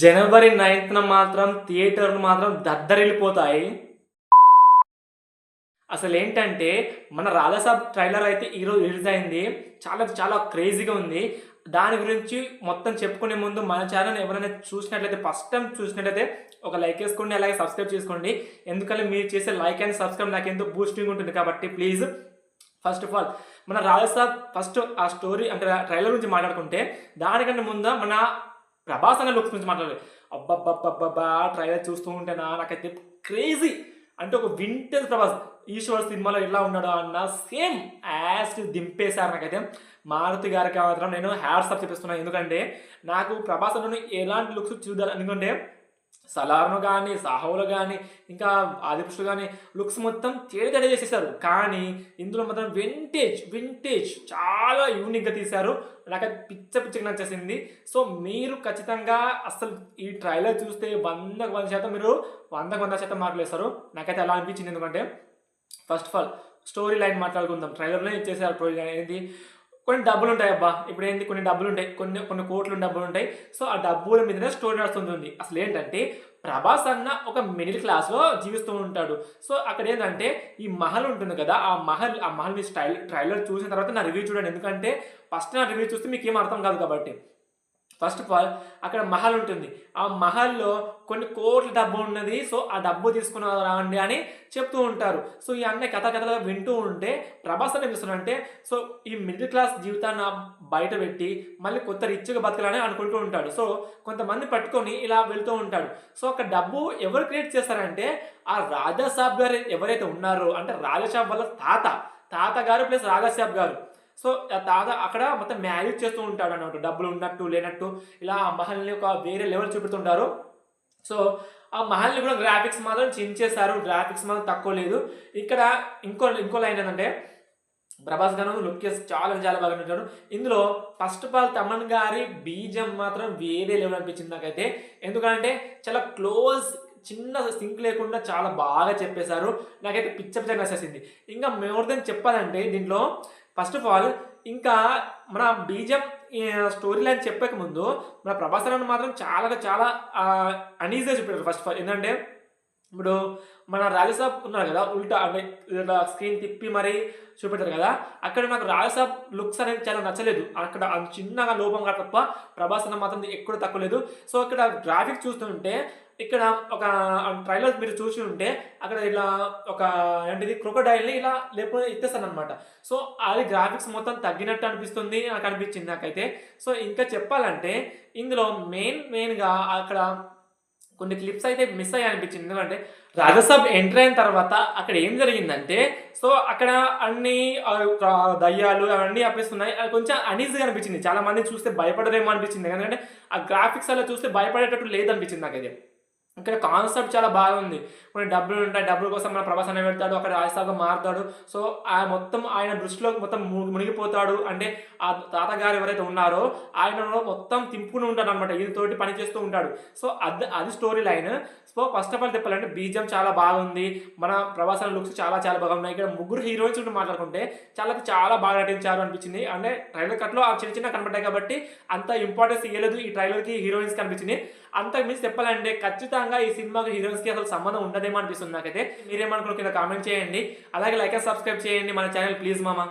జనవరి నైన్త్న మాత్రం థియేటర్లు మాత్రం దద్దరిల్లిపోతాయి. అసలు ఏంటంటే మన రాధాసాబ్ ట్రైలర్ అయితే ఈరోజు రిలీజ్ అయింది. చాలా చాలా క్రేజీగా ఉంది. దాని గురించి మొత్తం చెప్పుకునే ముందు మన ఛానల్ ఎవరైనా చూసినట్లయితే ఫస్ట్ టైం చూసినట్లయితే ఒక లైక్ వేసుకోండి అలాగే సబ్స్క్రైబ్ చేసుకోండి. ఎందుకంటే మీరు చేసే లైక్ అండ్ సబ్స్క్రైబ్ నాకు ఎంతో బూస్టింగ్ ఉంటుంది కాబట్టి ప్లీజ్. ఫస్ట్ ఆఫ్ ఆల్ మన రాజసాబ్ ఫస్ట్ ఆ స్టోరీ అంటే ట్రైలర్ గురించి మాట్లాడుకుంటే దానికంటే ముందు మన ప్రభాస్ అనే లుక్స్ గురించి మాట్లాడాలి. అబ్బబ్బబ్బబ్బా ట్రైలర్ చూస్తూ ఉంటేనా నాకైతే క్రేజీ అంటే ఒక వింటేజ్ ప్రభాస్ ఈశ్వర్ సినిమాలో ఎలా ఉన్నాడో అన్న సేమ్ యాస్ దింపేశారు నాకైతే. మారుతి గారికి మాత్రం నేను హ్యాట్స్ అప్ చెప్పిస్తున్నాను ఎందుకంటే నాకు ప్రభాస్ ఎలాంటి లుక్స్ చూడాలి? ఎందుకంటే సలార్ను కానీ సాహోలు కానీ ఇంకా ఆదిపుష్టు కానీ లుక్స్ మొత్తం తేడతేడ చేసేసారు. కానీ ఇందులో మాత్రం వింటేజ్ వింటేజ్ చాలా యూనిక్గా తీశారు. నాకు అది పిచ్చ పిచ్చగా నచ్చేసింది. సో మీరు ఖచ్చితంగా అసలు ఈ ట్రైలర్ చూస్తే వందకు వంద శాతం మీరు వందకు వంద శాతం మార్కులు వేస్తారు. నాకైతే అలా అనిపించింది ఎందుకంటే first of all story line మాట్లాడుకుందాం. ట్రైలర్లో ఇచ్చేసారు. స్టోరీ లైన్ ఏంటి? కొన్ని డబ్బులు ఉంటాయి అబ్బా. ఇప్పుడు ఏంటి కొన్ని డబ్బులు ఉంటాయి. కొన్ని కొన్ని కోట్లు డబ్బులు ఉంటాయి. సో ఆ డబ్బుల మీదనే స్టోరీ నడుస్తుంది అసలు ఏంటంటే ప్రభాస్ అన్న ఒక మిడిల్ క్లాస్లో జీవిస్తూ ఉంటాడు. సో అక్కడ ఏంటంటే ఈ మహల్ ఉంటుంది కదా ఆ మహల్ ఆ మహల్ మీ స్టైల్ ట్రైలర్ చూసిన తర్వాత నా రివ్యూ చూడండి. ఎందుకంటే ఫస్ట్ నా రివ్యూ చూస్తే మీకు ఏం అర్థం కాదు కాబట్టి. ఫస్ట్ ఆఫ్ ఆల్ అక్కడ మహల్ ఉంటుంది. ఆ మహల్లో కొన్ని కోట్ల డబ్బు ఉన్నది. సో ఆ డబ్బు తీసుకుని రావండి అని చెప్తూ ఉంటారు. సో ఈ అన్న కథ కథలుగా వింటూ ఉంటే ప్రభాస్ అని అంటే సో ఈ మిడిల్ క్లాస్ జీవితాన్ని బయట పెట్టి మళ్ళీ కొత్త రిచ్గా బతకాలని అనుకుంటూ ఉంటాడు. సో కొంతమంది పట్టుకొని ఇలా వెళ్తూ ఉంటాడు. సో అక్కడ డబ్బు ఎవరు క్రియేట్ చేస్తారంటే ఆ రాజాసాబ్ గారు ఎవరైతే ఉన్నారో అంటే రాజాసాబ్ వాళ్ళ తాత. తాత గారు ప్లస్ రాజాసాబ్ గారు. సో దాదా తాత అక్కడ మొత్తం మ్యారేజ్ చేస్తూ ఉంటాడు అన్నమాట. డబ్బులు ఉన్నట్టు లేనట్టు ఇలా ఆ మహల్ని ఒక వేరే లెవెల్ చూపుతుంటారు సో ఆ మహల్ని కూడా గ్రాఫిక్స్ మాత్రం చించేశారు గ్రాఫిక్స్ మాత్రం తక్కువ లేదు. ఇక్కడ ఇంకో ఇంకో లైన్ ఏంటంటే ప్రభాస్ గారు లుక్కేస్ చాలా చాలా బాగా ఉంటాడు ఇందులో ఫస్ట్ ఆఫ్ ఆల్ తమన్ గారి బీజం మాత్రం వేరే లెవెల్ అనిపించింది నాకైతే. ఎందుకంటే చాలా క్లోజ్ చిన్న సింక్ లేకుండా చాలా బాగా చెప్పేశారు. నాకైతే పిచ్చ పిచ్చ నచ్చేసింది. ఇంకా మోర్ దెన్ చెప్పాలంటే దీంట్లో ఫస్ట్ ఆఫ్ ఆల్ ఇంకా మన బీజం స్టోరీ లైన్ చెప్పక ముందు మన ప్రభాస్ అన్న మాత్రం చాలా చాలా అనీజీగా చెప్పారు ఫస్ట్ ఆఫ్ ఆల్ ఏంటంటే ఇప్పుడు మన రాజసాబ్ ఉన్నారు కదా ఉల్టా అంటే స్క్రీన్ తిప్పి మరీ చూపెట్టారు కదా అక్కడ నాకు రాజసాబ్ లుక్స్ అనేది చాలా నచ్చలేదు. అక్కడ చిన్నగా లోపంగా తప్ప ప్రభాస్ అన్న మాత్రం ఎక్కడ తక్కువ లేదు. సో ఇక్కడ గ్రాఫిక్ చూస్తుంటే ఇక్కడ ఒక ట్రైలర్ మీరు చూసి ఉంటే అక్కడ ఇలా ఒక ఏంటిది క్రొకడైల్ని ఇలా లేకపోతే ఇచ్చేస్తాను అనమాట సో అది గ్రాఫిక్స్ మొత్తం తగ్గినట్టు అనిపిస్తుంది నాకు అనిపించింది నాకైతే. సో ఇంకా చెప్పాలంటే ఇందులో మెయిన్ మెయిన్గా అక్కడ కొన్ని క్లిప్స్ అయితే మిస్ అయ్యి అనిపించింది. ఎందుకంటే రాజసభ ఎంటర్ అయిన తర్వాత అక్కడ ఏం జరిగిందంటే సో అక్కడ అన్ని దయ్యాలు అవన్నీ అప్పిస్తున్నాయి. అది కొంచెం అనీజీగా అనిపించింది. చాలా మంది చూస్తే భయపడరేమో అనిపించింది. ఎందుకంటే ఆ గ్రాఫిక్స్ అలా చూస్తే భయపడేటట్టు లేదనిపించింది నాకైతే. ఇక్కడ కాన్సెప్ట్ చాలా బాగుంది. కొన్ని డబ్బులు ఉంటాయి. డబ్బుల కోసం మన ప్రభాస్ అనే పెడతాడు అక్కడ రాజస్థాగా మారుతాడు. సో ఆ మొత్తం ఆయన దృష్టిలో మొత్తం మునిగిపోతాడు. అంటే ఆ తాతగారు ఎవరైతే ఉన్నారో ఆయన మొత్తం తింపుకుని ఉంటాడు అనమాట ఈయనతోటి పని చేస్తూ ఉంటాడు. సో అది అది story line so first of all చెప్పాలంటే బీజం చాలా బాగుంది. మన ప్రభాస్ అనే లుక్స్ చాలా చాలా బాగున్నాయి ఇక్కడ ముగ్గురు హీరోయిన్స్ ఉంటూ మాట్లాడుకుంటే చాలా చాలా బాగా నటించారు అనిపించింది. అంటే ట్రైలర్ కట్లో ఆ చిన్న చిన్న కనబడ్డాయి కాబట్టి అంత ఇంపార్టెన్స్ ఇవ్వలేదు ఈ ట్రైలర్కి హీరోయిన్స్ కనిపించింది. అంతకు మించి చెప్పాలంటే ఖచ్చితంగా ఈ సినిమాకి హీరోయిన్స్కి అసలు సంబంధం ఉండదేమో అనిపిస్తుంది నాకైతే. మీరేమనుకున్న కింద కామెంట్ చేయండి. అలాగే లైక్ అండ్ సబ్స్క్రైబ్ చేయండి మన ఛానల్ ప్లీజ్ మామా.